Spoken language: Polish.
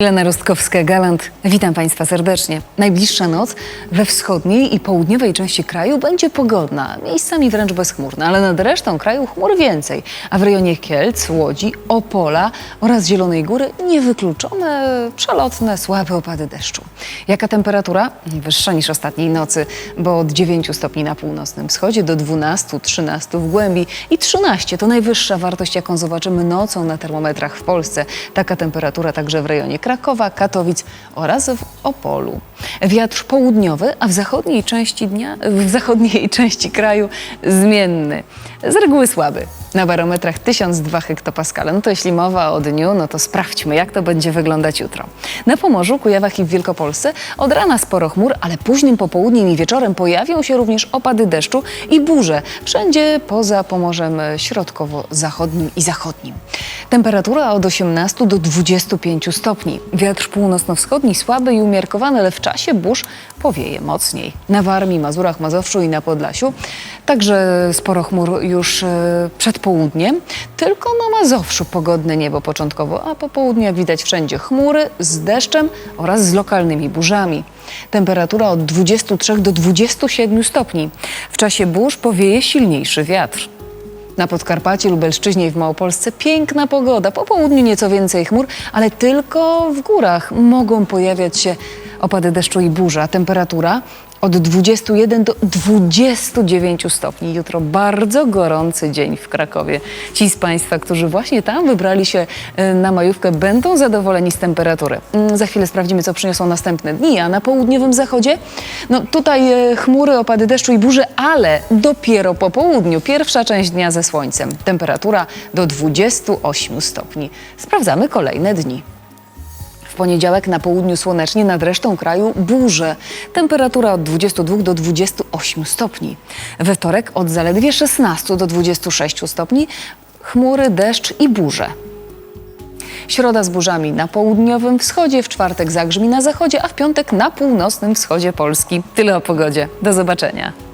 Lena Rostkowska-Galant, witam Państwa serdecznie. Najbliższa noc we wschodniej i południowej części kraju będzie pogodna, miejscami wręcz bezchmurna, ale nad resztą kraju chmur więcej, a w rejonie Kielc, Łodzi, Opola oraz Zielonej Góry niewykluczone przelotne, słabe opady deszczu. Jaka temperatura? Wyższa niż ostatniej nocy, bo od 9 stopni na północnym wschodzie do 12-13 w głębi i 13 to najwyższa wartość, jaką zobaczymy nocą na termometrach w Polsce. Taka temperatura także w rejonie Krakowa, Katowic oraz w Opolu. Wiatr południowy, a w zachodniej części dnia, w zachodniej części kraju zmienny. Z reguły słaby. Na barometrach 1002 hektopaskale. No to jeśli mowa o dniu, no to sprawdźmy, jak to będzie wyglądać jutro. Na Pomorzu, Kujawach i w Wielkopolsce od rana sporo chmur, ale późnym popołudniem i wieczorem pojawią się również opady deszczu i burze. Wszędzie poza Pomorzem środkowo-zachodnim i zachodnim. Temperatura od 18 do 25 stopni. Wiatr północno-wschodni słaby i umiarkowany, ale w czasie burz powieje mocniej. Na Warmii, Mazurach, Mazowszu i na Podlasiu także sporo chmur już e, przed południem. Tylko na Mazowszu pogodne niebo początkowo, a po południu jak widać wszędzie chmury z deszczem oraz z lokalnymi burzami. Temperatura od 23 do 27 stopni. W czasie burz powieje silniejszy wiatr. Na Podkarpacie, Lubelszczyźnie i w Małopolsce piękna pogoda. Po południu nieco więcej chmur, ale tylko w górach mogą pojawiać się opady deszczu i burza. Temperatura od 21 do 29 stopni. Jutro bardzo gorący dzień w Krakowie. Ci z Państwa, którzy właśnie tam wybrali się e, na majówkę, będą zadowoleni z temperatury. Mm, Za chwilę sprawdzimy, co przyniosą następne dni, a na południowym zachodzie, no tutaj e, chmury, opady deszczu i burze, ale dopiero po południu, pierwsza część dnia ze słońcem. Temperatura do 28 stopni. Sprawdzamy kolejne dni. Poniedziałek na południu słonecznie, nad resztą kraju burze. Temperatura od 22 do 28 stopni. We wtorek od zaledwie 16 do 26 stopni. Chmury, deszcz i burze. Środa z burzami na południowym wschodzie, w czwartek zagrzmi na zachodzie, a w piątek na północnym wschodzie Polski. Tyle o pogodzie. Do zobaczenia.